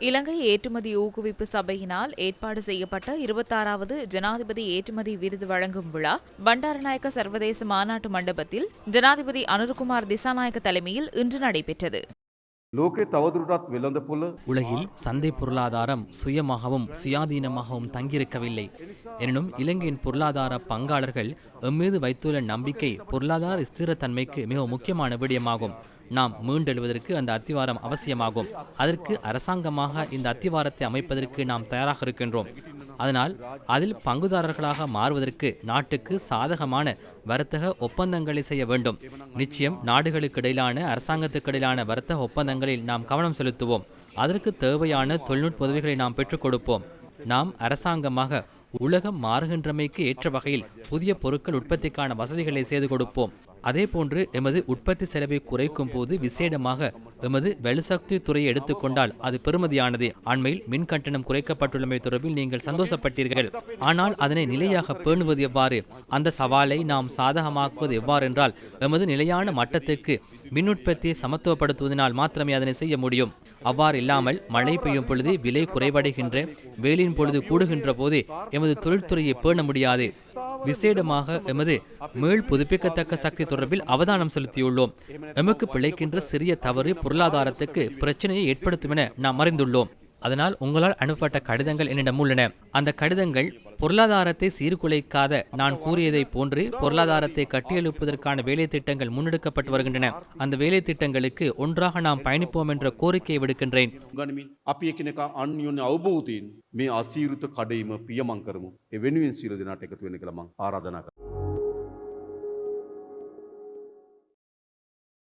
இலங்கை ஏற்றுமதி ஊக்குவிப்பு சபையினால் ஏற்பாடு செய்யப்பட்ட இருபத்தாறாவது ஜனாதிபதி ஏற்றுமதி விருது வழங்கும் விழா பண்டாரநாயக்க சர்வதேச மாநாட்டு மண்டபத்தில் ஜனாதிபதி அனுர்குமார் திசாநாயக்க தலைமையில் இன்று நடைபெற்றது. உலகில் சந்தை பொருளாதாரம் சுயமாகவும் சுயாதீனமாகவும் தங்கியிருக்கவில்லை. எனினும் இலங்கையின் பொருளாதார பங்காளர்கள் எம்மீது வைத்துள்ள நம்பிக்கை பொருளாதார ஸ்திரத்தன்மைக்கு மிக முக்கியமான விடயமாகும். நாம் மீண்டெழுவதற்கு அந்த அத்திவாரம் அவசியமாகும். அதற்கு அரசாங்கமாக இந்த அத்திவாரத்தை அமைப்பதற்கு நாம் தயாராக இருக்கின்றோம். அதனால் அதில் பங்குதாரர்களாக மாறுவதற்கு நாட்டுக்கு சாதகமான வர்த்தக ஒப்பந்தங்களை செய்ய வேண்டும். நிச்சயம் நாடுகளுக்கு இடையிலான அரசாங்கத்துக்கு இடையிலான வர்த்தக ஒப்பந்தங்களில் நாம் கவனம் செலுத்துவோம். அதற்கு தேவையான தொழில்நுட்ப உதவிகளை நாம் பெற்றுக் கொடுப்போம். நாம் அரசாங்கமாக உலகம் மாறுகின்றமைக்கு ஏற்ற வகையில் புதிய பொருட்கள் உற்பத்திக்கான வசதிகளை செய்து கொடுப்போம். அதேபோன்று எமது உற்பத்தி செலவை குறைக்கும் போது விசேடமாக எமது வெளுசக்தி துறையை எடுத்துக்கொண்டால் அது பெருமதியானது அண்மையில் மின் கட்டணம் குறைக்கப்பட்டுள்ளமை தொடர்பில் நீங்கள் சந்தோஷப்பட்டீர்கள். ஆனால் அதனை நிலையாக பேணுவது எவ்வாறு? அந்த சவாலை நாம் சாதகமாக்குவது எவ்வாறென்றால் எமது நிலையான மட்டத்துக்கு மின் உற்பத்தியை சமத்துவப்படுத்துவதனால் மாத்திரமே அதனை செய்ய முடியும். அவ்வாறு இல்லாமல் மழை பெய்யும் பொழுது விலை குறைவடைகின்ற வெயிலின் பொழுது கூடுகின்ற போது எமது தொழில்துறையை பேண முடியாது. விசேடமாக எமது மீள் புதுப்பிக்கத்தக்க சக்தி தொடர்பில் அவதானம் செலுத்தியுள்ளோம். எமக்கு பிழைக்கின்ற சிறிய தவறு பொருளாதாரத்துக்கு பிரச்சனையை ஏற்படுத்தும் என நாம் அறிந்துள்ளோம். அதனால் உங்களால் அனுப்பப்பட்ட கடிதங்கள் என்னிடம் உள்ளன அந்த கடிதங்கள் பொருளாதாரத்தை சீர்குலைக்காத நான் கூறியதை போன்று பொருளாதாரத்தை கட்டியெழுப்பதற்கான வேலை திட்டங்கள் முன்னெடுக்கப்பட்டு வருகின்றன அந்த வேலை திட்டங்களுக்கு ஒன்றாக நாம் பயணிப்போம் என்ற கோரிக்கையை விடுக்கின்றேன் ගනිමින් අපි එකනෙක අන්‍යෝන්‍ය අවබෝධයෙන් මේ අසීරුත කඩයිම පියමං කරමු. ඒ වෙනුවෙන් සියලු දෙනාට එකතු වෙන කියලා මං ආරාධනා කරනවා.